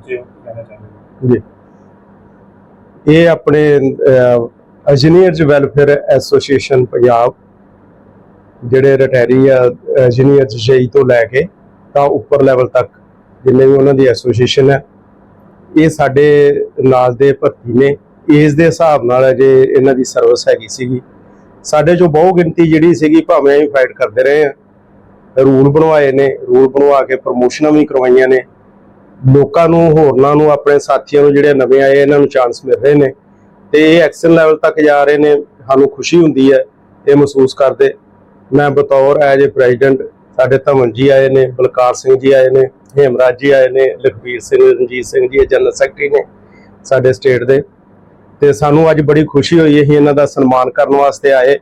ਜੀ। ਇਹ ਆਪਣੇ ਇੰਜੀਨੀਅਰਜ਼ ਵੈਲਫੇਅਰ ਐਸੋਸੀਏਸ਼ਨ ਪੰਜਾਬ, ਜਿਹੜੇ ਰਿਟਾਇਰੀ ਆ ਇੰਜੀਨੀਅਰਜ਼ ਜਈ ਤੋਂ ਲੈ ਕੇ ਤਾਂ ਉੱਪਰ ਲੈਵਲ ਤੱਕ ਜਿੰਨੇ ਵੀ ਉਹਨਾਂ ਦੀ ਐਸੋਸੀਏਸ਼ਨ ਹੈ, ਇਹ ਸਾਡੇ ਨਾਲ ਦੇ ਭਰਤੀ ਨੇ। ਏਜ ਦੇ ਹਿਸਾਬ ਨਾਲ ਜੇ ਇਹਨਾਂ ਦੀ ਸਰਵਿਸ ਹੈਗੀ ਸੀਗੀ। ਸਾਡੇ ਚੋਂ ਬਹੁ ਗਿਣਤੀ ਜਿਹੜੀ ਸੀਗੀ, ਭਾਵੇਂ ਅਸੀਂ ਫਾਈਟ ਕਰਦੇ ਰਹੇ ਆ ਰੂਲ ਬਣਵਾਏ ਨੇ, ਰੂਲ ਬਣਵਾ ਕੇ ਪ੍ਰਮੋਸ਼ਨਾਂ ਵੀ ਕਰਵਾਈਆਂ ਨੇ। ਲੋਕਾਂ ਨੂੰ, ਹੋਰਨਾਂ ਨੂੰ, ਆਪਣੇ ਸਾਥੀਆਂ ਨੂੰ ਜਿਹੜੇ ਨਵੇਂ ਆਏ, ਇਹਨਾਂ ਨੂੰ ਚਾਂਸ ਮਿਲ ਰਹੇ ਨੇ। ਤੇ ਇਹ ਐਕਸ਼ਨ ਲੈਵਲ ਤੱਕ ਜਾ ਰਹੇ ਨੇ, ਸਾਨੂੰ ਖੁਸ਼ੀ ਹੁੰਦੀ ਹੈ, ਇਹ ਮਹਿਸੂਸ ਕਰਦੇ। ਮੈਂ ਬਤੌਰ ਐਜ ਏ ਪ੍ਰੈਜ਼ੀਡੈਂਟ ਸਾਡੇ ਧਵਨ ਜੀ ਆਏ ਨੇ, ਬਲਕਾਰ ਸਿੰਘ ਜੀ ਆਏ ਨੇ, ਹੇਮਰਾਜ ਜੀ ਆਏ ਨੇ, ਲਖਬੀਰ ਸਿੰਘ, ਰਣਜੀਤ ਸਿੰਘ ਜੀ, ਇਹ ਜਨਰਲ ਸੈਕਟਰੀ ਨੇ ਸਾਡੇ ਸਟੇਟ ਦੇ। ਤੇ ਸਾਨੂੰ ਅੱਜ ਬੜੀ ਖੁਸ਼ੀ ਹੋਈ, ਅਸੀਂ ਇਹਨਾਂ ਦਾ ਸਨਮਾਨ ਕਰਨ ਵਾਸਤੇ ਆਏ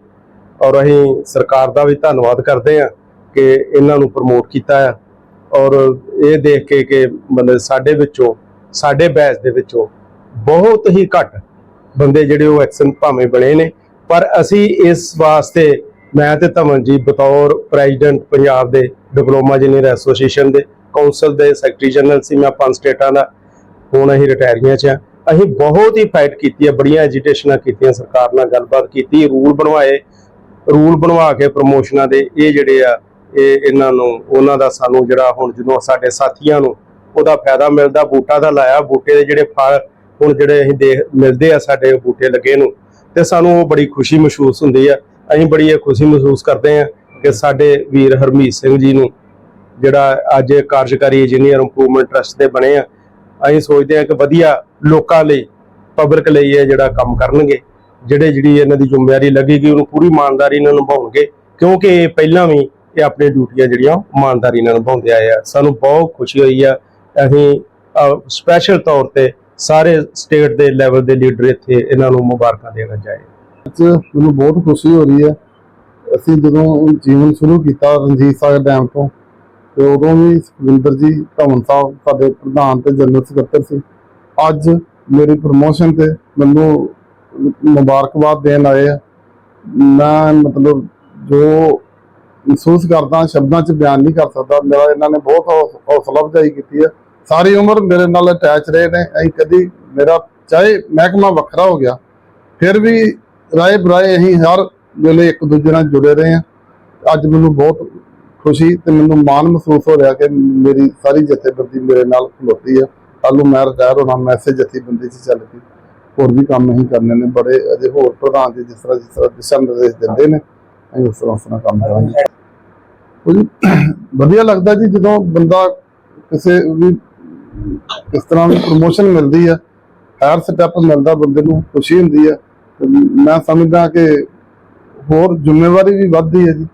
ਔਰ ਅਸੀਂ ਸਰਕਾਰ ਦਾ ਵੀ ਧੰਨਵਾਦ ਕਰਦੇ ਹਾਂ ਕਿ ਇਹਨਾਂ ਨੂੰ ਪ੍ਰਮੋਟ ਕੀਤਾ ਹੈ ਔਰ ਇਹ ਦੇਖ ਕੇ ਕਿ ਮਤਲਬ ਸਾਡੇ ਵਿੱਚੋਂ, ਸਾਡੇ ਬੈਚ ਦੇ ਵਿੱਚੋਂ ਬਹੁਤ ਹੀ ਘੱਟ ਬੰਦੇ ਜਿਹੜੇ ਉਹ ਐਕਸ਼ਨ ਭਾਵੇਂ ਬਣੇ ਨੇ। ਪਰ ਅਸੀਂ ਇਸ ਵਾਸਤੇ, ਮੈਂ ਤੇ ਧਮਨ ਜੀ ਬਤੌਰ ਪ੍ਰੈਜ਼ੀਡੈਂਟ ਪੰਜਾਬ ਦੇ ਡਿਪਲੋਮਾ ਇੰਜੀਨੀਅਰ ਐਸੋਸੀਏਸ਼ਨ ਦੇ ਕੌਂਸਲ ਦੇ ਸੈਕਟਰੀ ਜਨਰਲ ਸੀ, ਮੈਂ ਪੰਜ ਸਟੇਟਾਂ ਦਾ, ਹੁਣ ਅਸੀਂ ਰਿਟਾਇਰੀਆਂ 'ਚ ਆ ਅਸੀਂ ਬਹੁਤ ਹੀ ਫਾਈਟ ਕੀਤੀ ਹੈ, ਬੜੀਆਂ ਐਜੀਟੇਸ਼ਨਾਂ ਕੀਤੀਆਂ, ਸਰਕਾਰ ਨਾਲ ਗੱਲਬਾਤ ਕੀਤੀ ਰੂਲ ਬਣਵਾਏ ਰੂਲ ਬਣਵਾ ਕੇ ਪ੍ਰਮੋਸ਼ਨਾਂ ਦੇ, ਇਹ ਜਿਹੜੇ ਆ ਇਹ ਇਹਨਾਂ ਨੂੰ, ਉਹਨਾਂ ਦਾ ਸਾਨੂੰ ਜਿਹੜਾ ਹੁਣ ਜਦੋਂ ਸਾਡੇ ਸਾਥੀਆਂ ਨੂੰ ਉਹਦਾ ਫਾਇਦਾ ਮਿਲਦਾ, ਬੂਟਾ ਦਾ ਲਾਇਆ, ਬੂਟੇ ਦੇ ਜਿਹੜੇ ਫਲ ਹੁਣ ਜਿਹੜੇ ਅਸੀਂ ਦੇਖ ਮਿਲਦੇ ਆ ਸਾਡੇ ਬੂਟੇ ਲੱਗੇ ਨੂੰ, ਤੇ ਸਾਨੂੰ ਉਹ ਬੜੀ ਖੁਸ਼ੀ ਮਹਿਸੂਸ ਹੁੰਦੀ ਆ। ਅਸੀਂ ਬੜੀ ਇਹ ਖੁਸ਼ੀ ਮਹਿਸੂਸ ਕਰਦੇ ਆ ਕਿ ਸਾਡੇ ਵੀਰ ਹਰਮੀਤ ਸਿੰਘ ਜੀ ਨੂੰ ਜਿਹੜਾ ਅੱਜ ਕਾਰਜਕਾਰੀ ਇੰਜੀਨੀਅਰ ਇੰਪਰੂਵਮੈਂਟ ਟਰਸਟ ਦੇ ਬਣੇ ਆ, ਅਸੀਂ ਸੋਚਦੇ ਆ ਕਿ ਵਧੀਆ ਲੋਕਾਂ ਲਈ ਪਬਲਿਕ ਲਈ ਇਹ ਜਿਹੜਾ ਕੰਮ ਕਰਨਗੇ, ਜਿਹੜੇ ਜਿਹੜੀ ਇਹਨਾਂ ਦੀ ਜ਼ਿੰਮੇਵਾਰੀ ਲੱਗੇਗੀ, ਉਹਨੂੰ ਪੂਰੀ ਇਮਾਨਦਾਰੀ ਨਾਲ ਨਿਭਾਉਣਗੇ, ਕਿਉਂਕਿ ਇਹ ਪਹਿਲਾਂ ਵੀ ਇਹ ਆਪਣੀ ਡਿਊਟੀਆਂ ਜਿਹੜੀਆਂ ਇਮਾਨਦਾਰੀ ਨਾਲ ਨਿਭਾਉਂਦੇ ਆਏ ਆ। ਸਾਨੂੰ ਬਹੁਤ ਖੁਸ਼ੀ ਹੋਈ ਆ। ਅਸੀਂ ਸਪੈਸ਼ਲ ਤੌਰ ਤੇ ਸਾਰੇ ਸਟੇਟ ਦੇ ਲੈਵਲ ਦੇ ਲੀਡਰ ਇੱਥੇ ਇਹਨਾਂ ਨੂੰ ਮੁਬਾਰਕਾਂ ਦੇਣਾ ਚਾਹੇ ਅੱਜ ਮੈਨੂੰ ਬਹੁਤ ਖੁਸ਼ੀ ਹੋ ਰਹੀ ਹੈ। ਅਸੀਂ ਜਦੋਂ ਜੀਵਨ ਸ਼ੁਰੂ ਕੀਤਾ ਰਣਜੀਤ ਸਾਗਰ ਡੈਮ ਤੋਂ, ਤੇ ਉਦੋਂ ਵੀ ਸੁਖਵਿੰਦਰ ਜੀ ਧਵਨ ਸਾਹਿਬ ਸਾਡੇ ਪ੍ਰਧਾਨ ਤੇ ਜਨਰਲ ਸਕੱਤਰ ਸੀ। ਅੱਜ ਮੇਰੀ ਪ੍ਰਮੋਸ਼ਨ ਤੇ ਮੈਨੂੰ ਮੁਬਾਰਕਬਾਦ ਦੇਣ ਆਏ ਆ। ਮੈਂ ਮਤਲਬ ਜੋ ਮਹਿਸੂਸ ਕਰਦਾ, ਸ਼ਬਦਾਂ 'ਚ ਬਿਆਨ ਨਹੀਂ ਕਰ ਸਕਦਾ। ਮੇਰਾ ਇਹਨਾਂ ਨੇ ਬਹੁਤ ਹੌਸਲਾ ਅਫਜ਼ਾਈ ਕੀਤੀ ਹੈ। ਸਾਰੀ ਉਮਰ ਮੇਰੇ ਨਾਲ ਅਟੈਚ ਰਹੇ ਨੇ। ਅਸੀਂ ਕਦੀ ਮੇਰਾ, ਚਾਹੇ ਮਹਿਕਮਾ ਵੱਖਰਾ ਹੋ ਗਿਆ, ਫਿਰ ਵੀ ਰਾਏ ਬਰਾਏ ਅਸੀਂ ਹਰ ਵੇਲੇ ਇੱਕ ਦੂਜੇ ਨਾਲ ਜੁੜੇ ਰਹੇ ਹਾਂ। ਅੱਜ ਮੈਨੂੰ ਬਹੁਤ ਖੁਸ਼ੀ ਤੇ ਮੈਨੂੰ ਮਾਣ ਮਹਿਸੂਸ ਹੋ ਰਿਹਾ ਕਿ ਮੇਰੀ ਸਾਰੀ ਜਥੇਬੰਦੀ ਮੇਰੇ ਨਾਲ ਖਲੋਤੀ ਹੈ। ਕੱਲ੍ਹ ਨੂੰ ਮੈਂ ਰਿਟਾਇਰ ਹੋਣਾ, ਮੈਂ ਇਸੇ ਜਥੇਬੰਦੀ 'ਚ ਚੱਲ ਕੇ ਹੋਰ ਵੀ ਕੰਮ ਅਸੀਂ ਕਰਨੇ ਨੇ। ਬੜੇ ਅਜੇ ਹੋਰ ਪ੍ਰਧਾਨ ਜੀ ਜਿਸ ਤਰ੍ਹਾਂ ਜਿਸ ਤਰ੍ਹਾਂ ਦਿਸ਼ਾ ਨਿਰਦੇਸ਼ ਦਿੰਦੇ ਨੇ, ਅਸੀਂ ਉਸ ਤਰ੍ਹਾਂ ਉਸ ਤਰ੍ਹਾਂ ਕੰਮ ਕਰਾਂਗੇ। ਵਧੀਆ ਲੱਗਦਾ ਜੀ ਜਦੋਂ ਬੰਦਾ ਕਿਸੇ ਵੀ ਇਸ ਤਰ੍ਹਾਂ ਦੀ ਪ੍ਰੋਮੋਸ਼ਨ ਮਿਲਦੀ ਹੈ ਹਾਇਰ ਸਟੈਪ ਮਿਲਦਾ ਬੰਦੇ ਨੂੰ, ਖੁਸ਼ੀ ਹੁੰਦੀ ਹੈ ਮੈਂ ਸਮਝਦਾ ਕਿ ਹੋਰ ਜ਼ਿੰਮੇਵਾਰੀ ਵੀ ਵੱਧਦੀ ਹੈ ਜੀ।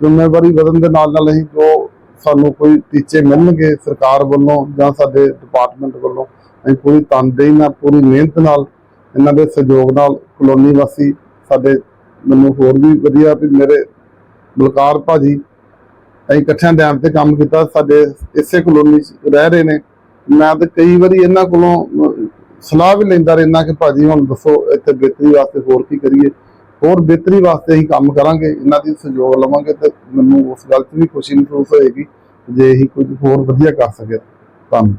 ਜ਼ਿੰਮੇਵਾਰੀ ਵਧਣ ਦੇ ਨਾਲ ਨਾਲ ਅਸੀਂ ਜੋ ਸਾਨੂੰ ਕੋਈ ਟੀਚੇ ਮਿਲਣਗੇ ਸਰਕਾਰ ਵੱਲੋਂ ਜਾਂ ਸਾਡੇ ਡਿਪਾਰਟਮੈਂਟ ਵੱਲੋਂ, ਅਸੀਂ ਪੂਰੀ ਤਨਦੇਹੀ ਨਾਲ, ਪੂਰੀ ਮਿਹਨਤ ਨਾਲ, ਇਹਨਾਂ ਦੇ ਸਹਿਯੋਗ ਨਾਲ ਕਲੋਨੀ ਵਾਸੀ ਸਾਡੇ ਮੈਨੂੰ ਹੋਰ ਵੀ ਵਧੀਆ ਵੀ ਮੇਰੇ ਬਲਕਾਰ ਭਾਜੀ ਅਸੀਂ ਇਕੱਠਿਆਂ ਡੈਮ ਤੇ ਕੰਮ ਕੀਤਾ, ਸਾਡੇ ਇਸੇ ਕਲੋਨੀ 'ਚ ਰਹਿ ਰਹੇ ਨੇ। ਮੈਂ ਤਾਂ ਕਈ ਵਾਰੀ ਇਹਨਾਂ ਕੋਲੋਂ ਸਲਾਹ ਵੀ ਲੈਂਦਾ ਰਹਿੰਦਾ ਕਿ ਭਾਜੀ ਹੁਣ ਦੱਸੋ ਇੱਥੇ ਬਿਹਤਰੀ ਵਾਸਤੇ ਹੋਰ ਕੀ ਕਰੀਏ। ਹੋਰ ਬਿਹਤਰੀ ਵਾਸਤੇ ਅਸੀਂ ਕੰਮ ਕਰਾਂਗੇ, ਇਹਨਾਂ ਦੀ ਸਹਿਯੋਗ ਲਵਾਂਗੇ ਤੇ ਮੈਨੂੰ ਉਸ ਗੱਲ 'ਚ ਵੀ ਖੁਸ਼ੀ ਮਹਿਸੂਸ ਹੋਏਗੀ ਜੇ ਅਸੀਂ ਕੁਝ ਹੋਰ ਵਧੀਆ ਕਰ ਸਕੇ ਧੰਨਵਾਦ।